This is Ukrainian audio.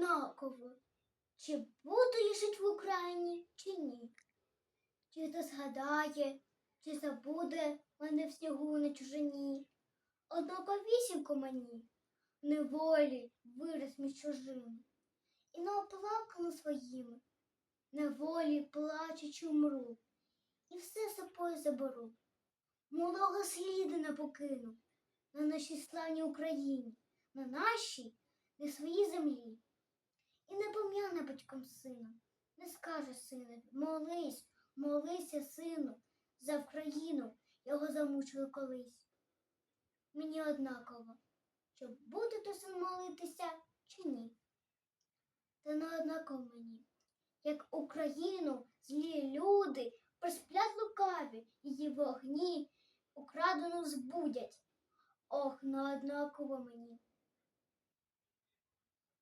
однаково, чи буду я в Україні, чи ні. Чи хто згадає, чи забуде мене в снігу на чужині. Однаковісінько мені, неволі вираз між чужим. І наоплакану своїми, неволі плачучи умру, і все собою заберу. Малого сліди не покину на нашій славній Україні, на нашій, не своїй землі. І не батьком сина, не скаже синові, молись, молися, сину, за Вкраїну його замучили колись. Мені однаково, чи буде то син молитися, чи ні. Та не однаково мені, як Україну злі люди присплять лукаві, її вогні украдену збудять. Ох, не однаково мені,